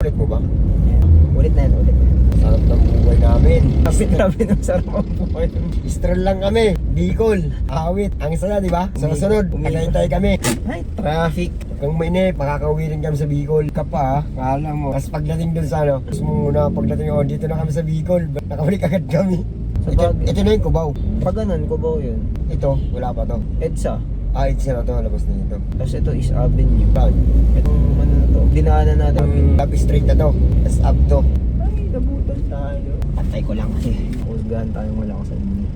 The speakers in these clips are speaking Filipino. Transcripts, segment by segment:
Ulit mo ba? Yan. Ulit na yan, ulit na yan. Sarap ng buhay namin. Grabe, grabe ng sarap ang buhay. Stroll lang kami. Bicol. Awit. Ang isa na, di ba? Sa sunod, tagayintay kami. Ay, traffic. Kung mainip, makakauwi rin kami sa Bicol. Ka pa, ha? Kala mo. Tapos pagdating dun sa ano, gusto mo muna pagdating ako, dito na kami sa Bicol. Nakabalik agad kami. Sa Ito, ito na yung Cubao. Pag ganun, Cubao yun. Ito, wala pa to. EDSA. Ah, it's na to, labas na dito. Tapos ito is Avenue. Bakit? Itong ano na to, dinaanan natin. Ang love straight na to. Tapos up to. Ay, nabutan tayo. Patay ko lang kasi. Husgahan tayong wala ko sa inyo.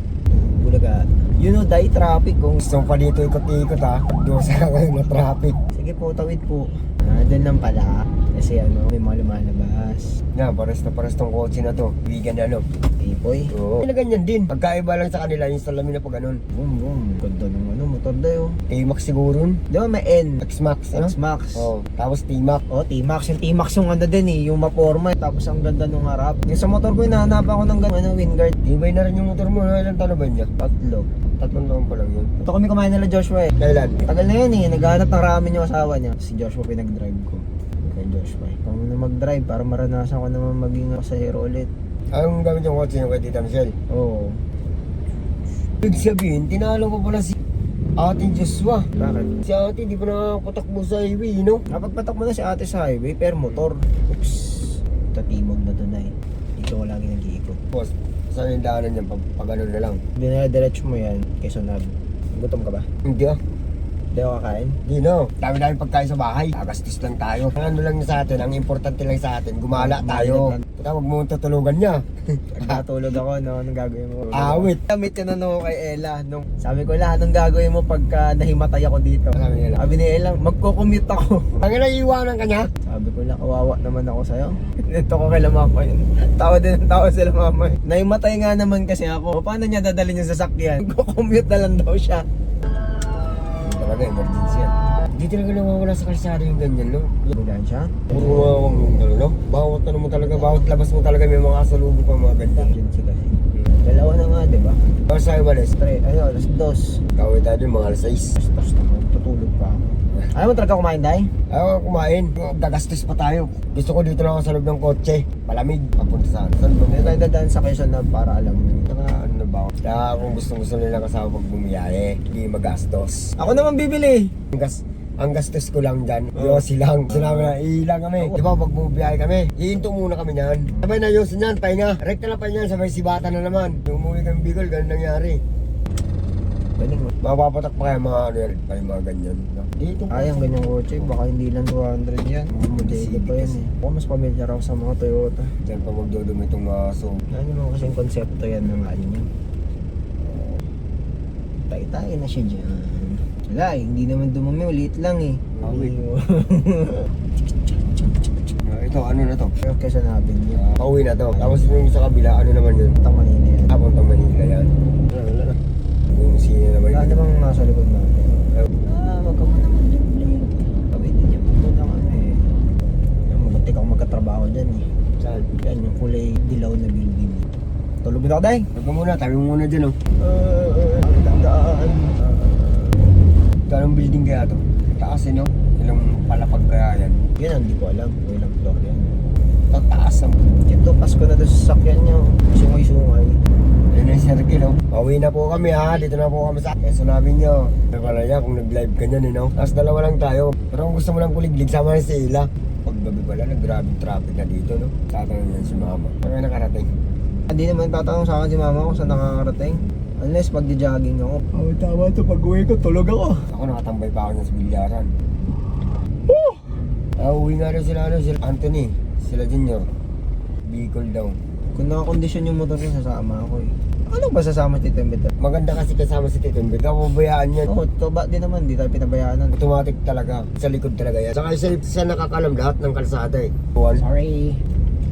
Bulaga. You know, dahil traffic kung Gusto mo pa dito ikot-ikot ha. Doon sa na traffic. Sige po, tawid po. Dyan lang pala. Kasi ano, may mga lumalabas. Nga, pares na pares tong kotse na to. Vegan ano. Tipoy. Oo. Kaya ganyan din. Pagkaiba lang sa kanila yung salamin na pag ganun. Boom, boom. Ganda ng ano, motor dayo. T-Max siguro. yun. Di ba may N? X-Max, ano? X-Max. Oo. Tapos T-Max. Oh, T-Max. Yung T-Max yung ano din eh, yung maporma. Tapos ang ganda nung harap. Yung sa motor ko, hinahanap ako ng gano'n, ano, windguard. Ibay na rin yung motor mo. Ano, Ilang na ba niya? Tatlo. Tatlong taon pa lang yun. Ito kami kumain nila Joshua eh. Kailan? Tagal na yun eh, naghahanap ng ramen yung asawa niya. Si Joshua pinag-drive ko. Kay Joshua. Kung na mag-drive para maranasan ko naman maging pasahero ulit. Anong gamit yung kotse yung kay Tita Michelle? Oo. Ibig sabihin, tinalo ko pala si Ate Joshua. Bakit? Si ate, di pa nakakapatakbo sa highway, no? Kapag patak mo na si ate sa highway, pero motor. Oops. Tatimog na na eh. Dito ko lagi nag-iikot. Boss, saan yung daanan niyan? Pag, pag ano na lang. Dinadiretso mo yan, Quezon Ave. Gutom ka ba? Hindi ah. Hindi ako kakain? Di no. Dami-dami pagkain sa bahay. Agastis lang tayo. Ang ano lang sa atin, ang importante lang sa atin, gumala tayo. Kaya wag mo tutulugan niya. Nagkatulog ako, no? Anong gagawin mo? Awit. May tinanong ko kay Ella. Nung, sabi ko, lahat ng gagawin mo pagka nahimatay ako dito. Sabi nila. Sabi ni Ella, magko-commute ako. Ang ina iwanan ka niya? Sabi ko lang, kawawa naman ako sa'yo. Ito ko kay yun. Tawa din ang tawa sila mama. yun. Nahimatay nga naman kasi ako. Paano niya dadalhin yung sasakyan? Magko-commute na lang daw siya. Talaga, emergency yan. Hindi talaga nawawala sa kalsada yung ganyan, no? Bulan siya? Puro mga wang ano, no? Bawat ano mo talaga, bawat labas mo talaga may mga kasalubong pa mga ganyan. Emergency kasi. Dalawa na nga, di ba? Tapos sa'yo, Walis, Tre, ano, alas dos. kawin tayo din mga alas 6. Alas dos na ako. Tutulog pa ako. Ayaw mo talaga kumain, Day? Ayaw ko kumain. Gagastos pa tayo. Gusto ko dito lang ako sa loob ng kotse. Palamig. Papunta saan? Saan ba? Tayo dadaan sa Quezon na para alam mo. Saka ano na ba? ako? Kaya kung gusto gusto nila kasama pag bumiyahe, hindi magastos. Ako naman bibili. Ang gas ang gastos ko lang dyan, oh. silang. Sinabi na, ilang kami. Di ba, pag bumiyahe kami, iinto muna kami niyan. Sabay na yun, niyan, pahinga. Rekta na pa niyan, sabay sibata na naman. Umuwi kami Bicol, ganun nangyari. Mo. Mapapatak pa kaya mga ano yan, pa yung mga ganyan. Dito Ay, ang ganyang kotse, baka hindi lang 200 yan. Mga modelo pa yan eh. Ako mas familiar ako sa mga Toyota. Diyan pa magdudumi itong mga so. Ano naman kasing konsepto yan ng ano niya. Tay-tay na siya dyan. Wala eh, hindi naman dumumi, ulit lang eh. Ah, wait. Ah, Ito, ano na to? Pero kesa natin yun. Ah, pauwi na to. Tapos yung sa kabila, ano naman yun? Tang Manila yan. Papuntang Manila yan. Wala, wala na. Yung sino naman Wala namang nasa likod natin. Ah, wag ka muna mag-blink. Kabitin niya muna kami. Yan, Mabuti ako magkatrabaho dyan eh. Saan? Yan, yung kulay dilaw na building. Tulog na ako, day. Huwag mo muna, tabi mo muna dyan oh. Uh, ang daan. Anong building kaya to? Taas eh no? Ilang palapag kaya yan? Yun ang hindi ko alam. kung Ilang floor yan. Tataas ang Ito, Pasko na doon sa sasakyan niyo. Sungay-sungay. Yun yung circle oh. Pauwi na po kami ha. Dito na po kami sa Quezon namin nyo. Pala yan kung nag-live ka nyan eh no? Tapos dalawa lang tayo. Pero kung gusto mo lang kuliglig, sama na si Ila. Paggabi pala, nag-grabing traffic na dito no? Tatanong yan si mama. Kaya nakarating. Hindi naman tatanong sa akin si mama kung saan nakakarating. Unless magdi-jogging ako. Oh, tama to. Pag uwi ko, tulog ako. Ako nakatambay pa ako sa bilyaran. Woo! Ah, uwi nga rin sila, ano, sila Anthony, sila Junior. Bicol daw. Kung nakakondisyon yung motor niya, sasama ako eh. Ano ba sasama si Tembet? Maganda kasi kasama si Tito Mbit. Kapabayaan yan. Oo, oh, tuba din naman. Di tayo pinabayaan nun. Automatic talaga. Sa likod talaga yan. Saka siya, siya nakakalam lahat ng kalsada eh. One. Sorry.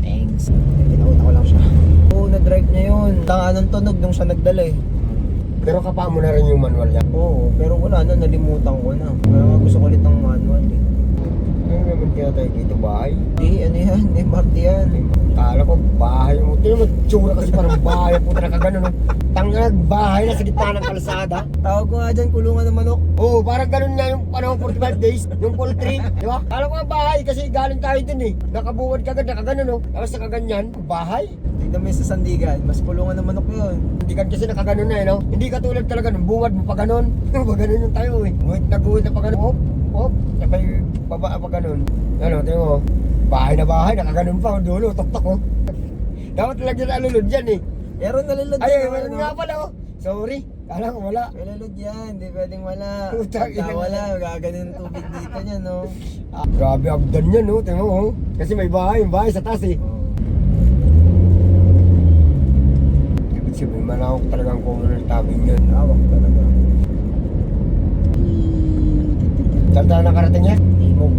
Thanks. Pinauna ko lang siya. Oo, na-drive niya yun. Tanga ng tunog nung siya nagdala eh. Pero kapa mo na rin yung manual niya. Oo, pero wala na, nalimutan ko na. Kaya nga gusto ko ulit ng manual eh. Ano kaya tayo dito bahay? Di, ano yan, MRT yan. Kala ko bahay mo. Tingnan mo, tsura kasi parang bahay. Puta na kagano no. Tanga bahay na sa gitna ng kalsada. Tawag ko nga dyan, kulungan ng manok. Oo, parang ganun nga yung panahon 45 days, yung poultry, di ba? Alam ko nga bahay kasi galing tayo dun eh. Nakabuwad ka agad, nakaganon no. Tapos nakaganyan, bahay. Yung sa sandigan, mas kulungan ng manok yun. Hindi ka kasi nakaganon na eh, no? Hindi katulad talaga nung bungad mo pa ganon. pa ganon yung tayo eh. Guhit na guhit na pa ganon. Hop, hop, sabay baba pa ganon. Ano, tingnan mo. Bahay na bahay, nakaganon pa, ang dulo, tok-tok oh. Dapat lagyan na alulod dyan eh. Meron nalilod Ay, yan, meron ano? nga pala oh. Sorry, kala ko wala. May lalod yan, hindi pwedeng wala. Putang ina. wala, gaganin yung tubig dito niya, no? Ah, grabe abdan yan no, tingnan mo oh. Kasi may bahay, yung bahay sa taas eh. Ibig sabihin, malawak talagang communal tabing yun. Awak talaga. Saan tayo nakarating yan? Timog.